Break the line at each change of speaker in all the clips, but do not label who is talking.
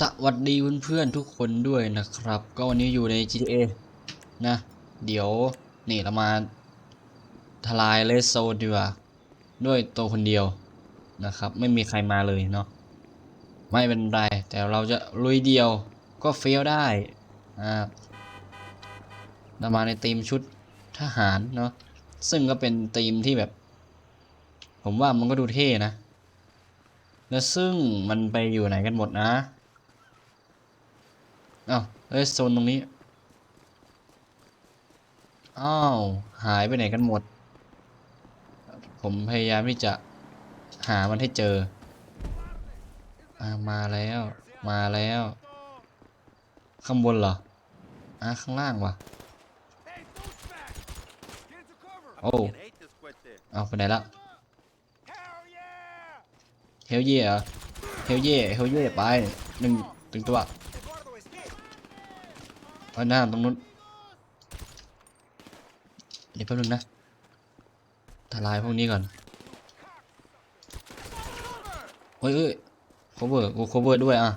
สวัสดีเพื่อนๆทุกคนด้วยนะครับ ก็วันนี้อยู่ใน GTA นะ เดี๋ยวนี่เรามาทลายเลสโซดีกว่าด้วยตัวคนเดียวนะครับ ไม่มีใครมาเลยเนาะไม่เป็นไร แต่เราจะลุยเดียวก็เฟลได้อ่าเรามาในทีมชุดทหารเนาะซึ่งก็เป็นทีมที่แบบ ผมว่ามันก็ดูเท่นะ แล้วซึ่งมันไปอยู่ไหนกันหมดนะ อ้าวเอ้ยโซนตรงนี้ อ้าว หายไปไหนกันหมด ผมพยายามที่จะหามันให้เจออามาแล้ว มาแล้ว ข้างบนเหรออะข้างล่างวะโอ้เอาไปไหนละเฮลเย่เหรอเฮลเย่เฮลเย่ไปหนึ่งถึงตัว เอาหน้าตรงนู้นเดี๋ยวแป๊บนึงนะทลายพวกนี้ก่อนเฮ้ยเฮ้ย cover กู cover ด้วยอะ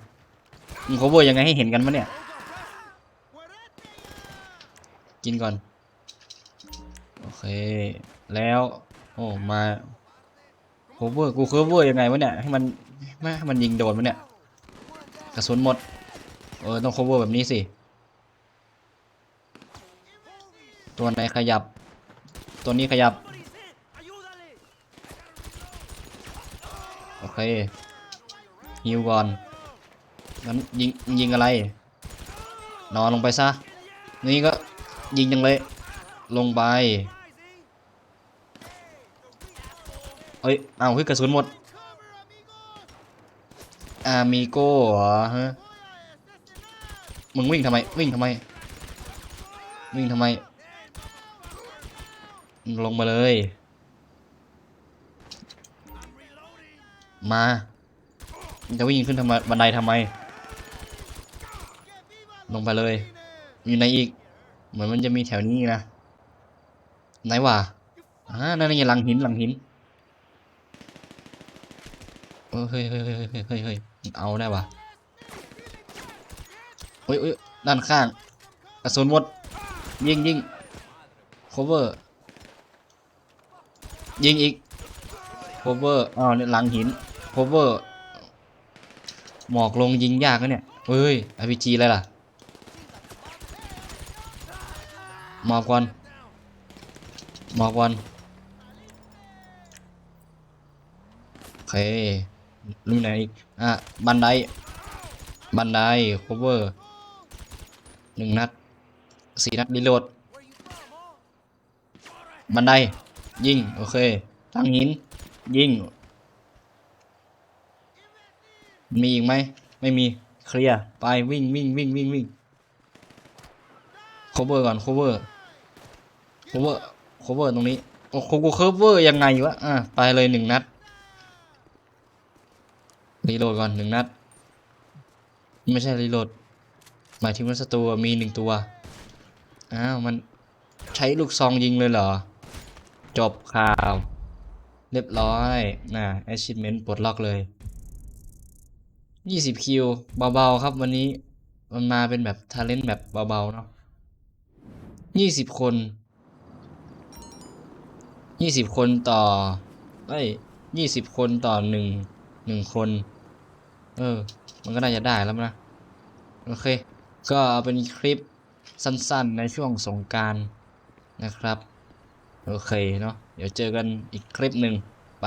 มึง cover ยังไงให้เห็นกันวะเนี่ย กินก่อน โอเค แล้ว โอ้ มา cover กู cover ยังไงวะเนี่ย ให้มันไม่ให้มันยิงโดนวะเนี่ย กระสุนหมด เออ ต้อง cover แบบนี้สิ ตัวไหนขยับ ตัวนี้ขยับ โอเคฮิวก่อนงั้นยิงยิงอะไร นอนลงไปซะ นี่ก็ยิงจังเลย ลงไป เอ้ย เอาเฮ้ยกระสุนหมด อามิโก้เหรอฮะ มึงวิ่งทำไม วิ่งทำไม วิ่งทำไม ลงมาเลย มาจะวิ่งขึ้นทำไมบันไดทำไม ลงไปเลย อยู่ไหนอีก เหมือนมันจะมีแถวนี้นะไหนวะอ่านั่นไงหลังหินหลังหินเออเฮ้ยเฮ้ยเฮ้ยเฮ้ยเฮ้ยเฮ้ยเอาได้วะเฮ้ยเฮ้ยด้านข้างกระสุนหมด ยิงยิง cover ยิงอีก cover อ้าวเนี่ยหลังหิน cover หมอกลงยิงยากนะเนี่ย เฮ้ย RPG อะไรล่ะหมอบก่อนหมอบก่อนโอเคลุยไหนอีกอะบันไดบันได cover หนึ่งนัดสี่นัดรีโหลดบันได ยิง โอเคตั้งหิน ยิง มีอีกไหม ไม่มี เคลียร์ ไปวิ่งวิ่งวิ่งวิ่งวิ่ง cover ก่อน cover cover cover ตรงนี้ โอ้โหกู cover ยังไงวะ อะ ไปเลยหนึ่งนัด รีโหลดก่อนหนึ่งนัด ไม่ใช่รีโหลด หมายถึงว่าศัตรูมีหนึ่งตัว อ้าว มันใช้ลูกซองยิงเลยเหรอ จบข่าว เรียบร้อยนะ achievement ปลดล็อกเลย 20 คิว เบา ๆ ครับวันนี้ มันมาเป็นแบบ talent แบบเบา ๆ เนาะ20 คน 20 คนต่อเอ้ย20 คนต่อหนึ่งหนึ่งคน เออ มันก็น่าจะได้แล้วนะ โอเค ก็เป็นคลิปสั้นๆในช่วงสงการนะครับ โอเคเนาะเดี๋ยวเจอกันอีกคลิปหนึ่งไป